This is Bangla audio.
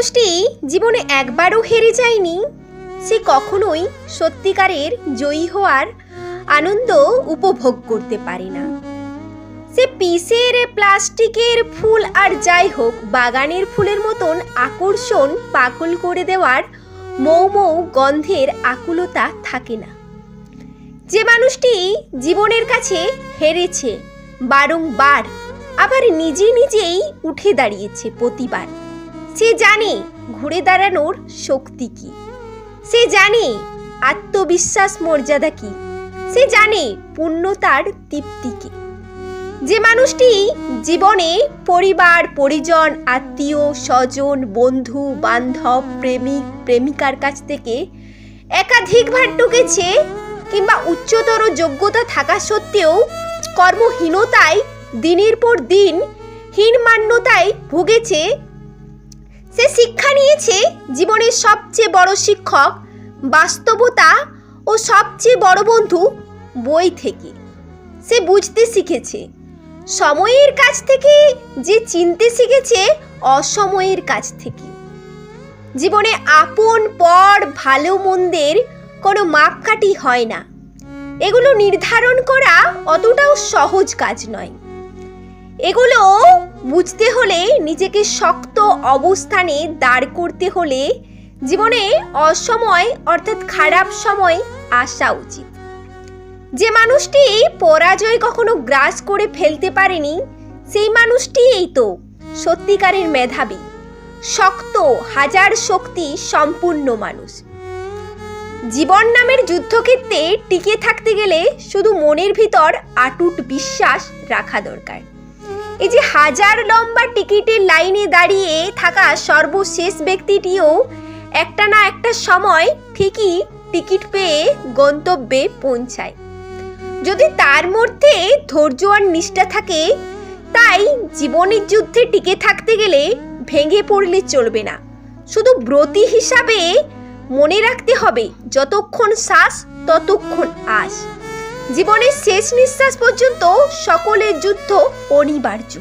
মানুষটি জীবনে একবারও হেরে যায়নি। সে কখনোই সত্যিকারের জয়ী হওয়ার আনন্দ উপভোগ করতে পারে না। সে পিসের প্লাস্টিকের ফুল আর যাই হোক, বাগানের ফুলের মতন আকর্ষণ পাগল করে দেওয়ার মৌ মৌ গন্ধের আকুলতা থাকে না। যে মানুষটি জীবনের কাছে হেরেছে, বারংবার আবার নিজে নিজেই উঠে দাঁড়িয়েছে প্রতিবার। সে জানে ঘুরে দাঁড়ানোর শক্তি কি। সে জানে আত্মবিশ্বাস মর্যাদা কি। সে জানে পূর্ণতার তৃপ্তি কি। যে মানুষটি জীবনে পরিবার, পরিজন, আত্মীয়, স্বজন, বন্ধু, বান্ধব, প্রেমিক, প্রেমিকার কাছ থেকে একাধিকবার টুকেছে কিংবা উচ্চতর যোগ্যতা থাকা সত্ত্বেও কর্মহীনতায় দিনের পর দিন, হীনমান্যতায় ভুগেছে সে শিক্ষা নিয়েছে জীবনের সবচেয়ে বড় শিক্ষক, বাস্তবতা ও সবচেয়ে বড় বন্ধু বই থেকে। সে বুঝতে শিখেছে। সময়ের কাছ থেকে যে চিনতে শিখেছে অসময়ের কাছ থেকে। জীবনে আপন, পর, ভালো, মন্দের কোনো মাপকাঠি হয় না। এগুলো নির্ধারণ করা অতটাও সহজ কাজ নয়। এগুলো বুঝতে হলে নিজেকে শক্ত অবস্থানে দাঁড় করতে হলে জীবনে অসময় অর্থাৎ খারাপ সময় আসা উচিত। যে মানুষটি পরাজয় কখনো গ্রাস করে ফেলতে পারেনি, সেই মানুষটি এই তো সত্যিকারের মেধাবী। শক্ত, হাজার শক্তি সম্পূর্ণ মানুষ। জীবন নামের যুদ্ধক্ষেত্রে টিকে থাকতে গেলে শুধু মনের ভিতর আটুট বিশ্বাস রাখা দরকার। এই যে হাজার লম্বা টিকিটের লাইনে দাঁড়িয়ে থাকা সর্বশেষ ব্যক্তিটিও একটা না একটা সময় ঠিকই টিকিট পেয়ে গন্তব্যে পৌঁছায়। যদি তার মধ্যে ধৈর্য আর নিষ্ঠা থাকে, তাই জীবনের যুদ্ধে টিকে থাকতে গেলে ভেঙে পড়লে চলবে না। শুধু ব্রতী হিসাবে মনে রাখতে হবে, যতক্ষণ শ্বাস, ততক্ষণ আস জীবনের শেষ নিঃশ্বাস পর্যন্ত সকলের যুদ্ধ অনিবার্য।